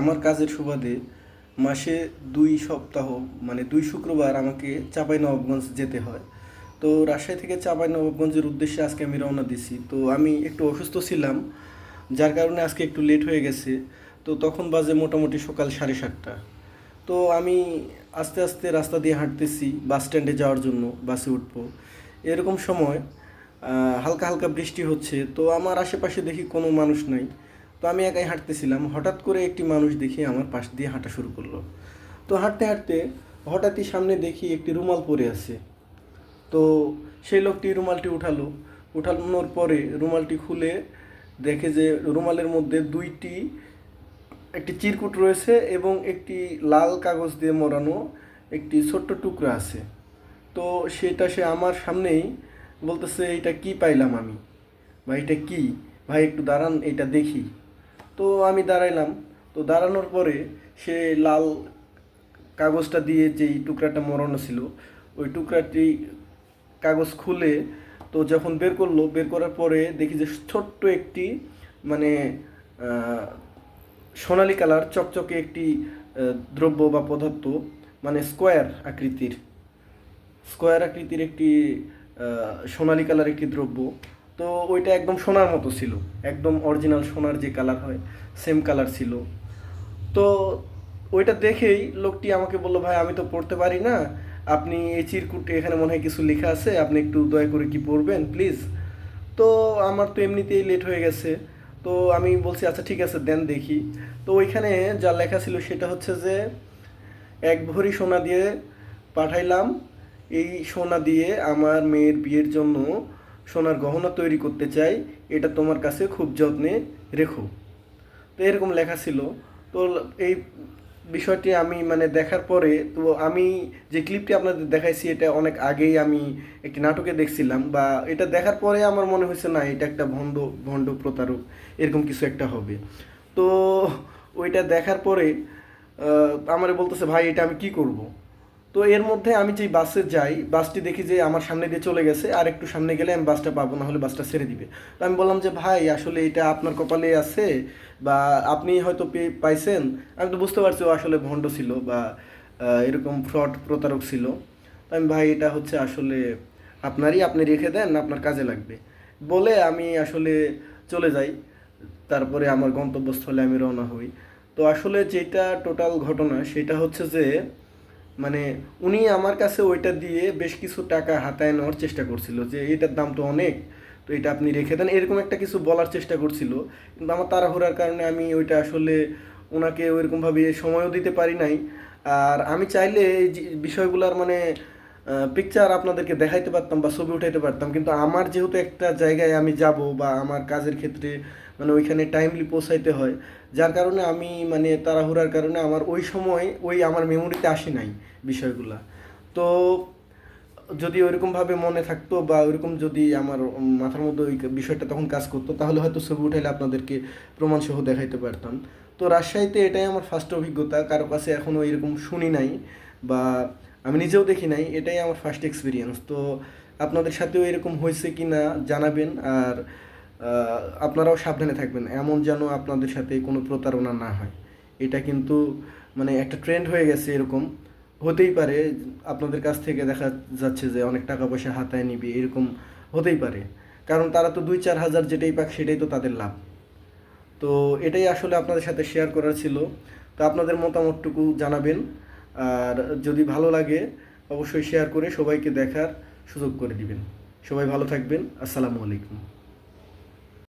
আমার কাজের সুবাদে মাসে দুই সপ্তাহ মানে দুই শুক্রবার আমাকে চাঁপাইনবাবগঞ্জ যেতে হয়। তো রাজশাহী থেকে চাঁপাইনবাবগঞ্জের উদ্দেশ্যে আজকে আমি রওনা দিছি। তো আমি একটু অসুস্থ ছিলাম, যার কারণে আজকে একটু লেট হয়ে গেছে। তো তখন বাজে মোটামুটি সকাল সাড়ে সাতটা। তো আমি আস্তে আস্তে রাস্তা দিয়ে হাঁটতেছি বাস স্ট্যান্ডে যাওয়ার জন্য, বাসে উঠবো। এরকম সময় হালকা হালকা বৃষ্টি হচ্ছে। তো আমার আশেপাশে দেখি কোনো মানুষ নাই। তো আমি একাই হাঁটতেছিলাম। হঠাৎ করে একটি মানুষ দেখি আমার পাশ দিয়ে হাঁটা শুরু করল। তো হাঁটতে হাঁটতে হঠাৎই সামনে দেখি একটি রুমাল পরে আছে। তো সেই লোকটি রুমালটি উঠালো। উঠানোর পরে রুমালটি খুলে দেখে যে রুমালের মধ্যে দুইটি, একটি চিরকুট রয়েছে এবং একটি লাল কাগজ দিয়ে মোড়ানো একটি ছোট্ট টুকরা আছে। তো সেটা সে আমার সামনেই বলতেছে এটা কি পাইলাম আমি? ভাই এটা কি? ভাই, একটু দাঁড়ান এটা দেখি। তো আমি দাঁড়াইলাম। তো দাঁড়ানোর পরে সে লাল কাগজটা দিয়ে যেই টুকরাটা মরানো ছিল, ওই টুকরাটি কাগজ খুলে তো যখন বের করল, বের করার পরে দেখি যে ছোট্ট একটি মানে সোনালী কালার, চকচকে একটি দ্রব্য বা পদার্থ মানে স্কোয়ার আকৃতির। স্কোয়ার আকৃতির একটি সোনালী কালার একটি দ্রব্য। তো ওইটা একদম সোনার মতো ছিল। একদম অরিজিনাল সোনার যে কালার হয় সেম কালার ছিল। তো ওইটা দেখেই লোকটি আমাকে বলল, ভাই, আমি তো পড়তে পারি না। আপনি এই চিরকুট এখানে মনে হয় কিছু লেখা আছে, আপনি একটু দয়া করে কি পড়বেন প্লিজ তো আমার তো এমনিতেই লেট হয়ে গেছে। তো আমি বলছি আচ্ছা ঠিক আছে, দেন দেখি। তো ওইখানে যা লেখা ছিল সেটা হচ্ছে যে, এক ভরি সোনা দিয়ে পাঠাইলাম। এই সোনা দিয়ে আমার মেয়ের বিয়ের জন্য সোনার গহনা তৈরি করতে চাই, এটা তোমার কাছে খুব যত্নে রেখো। তো এরকম লেখা ছিল। তো এই বিষয়টি আমি মানে দেখার পরে, তো আমি যে ক্লিপটি আপনাদের দেখাইছি, এটা অনেক আগেই আমি একটি নাটকে দেখছিলাম বা এটা দেখার পরে আমার মনে হয়েছে, না, এটা একটা ভণ্ড ভণ্ড প্রতারক, এরকম কিছু একটা হবে। তো ওইটা দেখার পরে আমারে বলতেছে, ভাই, এটা আমি কি করব? তো এর মধ্যে আমি যে বাসে যাই, বাসটি দেখি যে আমার সামনে দিয়ে চলে গেছে, আর একটু সামনে গেলে আমি বাসটা পাবো, না হলে বাসটা ছেড়ে দিবে। তো আমি বললাম যে, ভাই, আসলে এটা আপনার কপালে আছে বা আপনি হয়তো পাইছেন। আমি তো বুঝতে পারছি ও আসলে ভণ্ড ছিল বা এরকম ফ্রড প্রতারক ছিল। তো আমি, ভাই, এটা হচ্ছে আসলে আপনারই, আপনি রেখে দেন, আপনার কাজে লাগবে। বলে আমি আসলে চলে যাই। তারপরে আমার গন্তব্যস্থলে আমি রওনা হই। তো আসলে যেটা টোটাল ঘটনা, সেটা হচ্ছে যে মানে উনি আমার কাছে ওইটা দিয়ে বেশ কিছু টাকা হাতায় নেওয়ার চেষ্টা করছিল যে এটার দাম তো অনেক, তো এটা আপনি রেখে দেন, এরকম একটা কিছু বলার চেষ্টা করছিল। কিন্তু আমার তাড়াহুড়ার কারণে আমি ওইটা আসলে ওনাকে ওইরকমভাবে সময়ও দিতে পারি নাই। আর আমি চাইলে এই বিষয়গুলোর মানে পিকচার আপনাদেরকে দেখাইতে পারতাম বা ছবি উঠাইতে পারতাম, কিন্তু আমার যেহেতু একটা জায়গায় আমি যাব বা আমার কাজের ক্ষেত্রে মানে ওইখানে টাইমলি পৌঁছাইতে হয়। যার কারণে আমি মানে তাড়াহুড়ার কারণে আমার ওই সময় ওই আমার মেমোরিতে আসে নাই বিষয়গুলা। তো যদি ওইরকমভাবে মনে থাকতো বা ওইরকম যদি আমার মাথার মধ্যে ওই বিষয়টা তখন কাজ করতো, তাহলে হয়তো ছবি উঠাইলে আপনাদেরকে প্রমাণ সহ দেখাইতে পারতাম। তো রাজশাহীতে এটাই আমার ফার্স্ট অভিজ্ঞতা, কারও কাছে এখনও এরকম শুনি নাই বা আমি নিজেও দেখি নাই, এটাই আমার ফার্স্ট এক্সপিরিয়েন্স তো আপনাদের সাথেও এরকম হয়েছে কি না জানাবেন, আর আপনারাও সাবধানে থাকবেন। এমন যেন আপনাদের সাথে কোনো প্রতারণা না হয়। এটা কিন্তু মানে একটা ট্রেন্ড হয়ে গেছে এরকম। হতেই পারে, আপনাদের কাছ থেকে দেখা যাচ্ছে যে অনেক টাকা পয়সা হাতায় নিবে, এরকম হতেই পারে। কারণ তারা তো দুই চার হাজার যেটাই পাক সেটাই তো তাদের লাভ। তো এটাই আসলে আপনাদের সাথে শেয়ার করার ছিল। তো আপনাদের মতামতটুকু জানাবেন। আর যদি ভালো লাগে, অবশ্যই শেয়ার করে সবাইকে দেখার সুযোগ করে দিবেন। সবাই ভালো থাকবেন। আসসালামু আলাইকুম।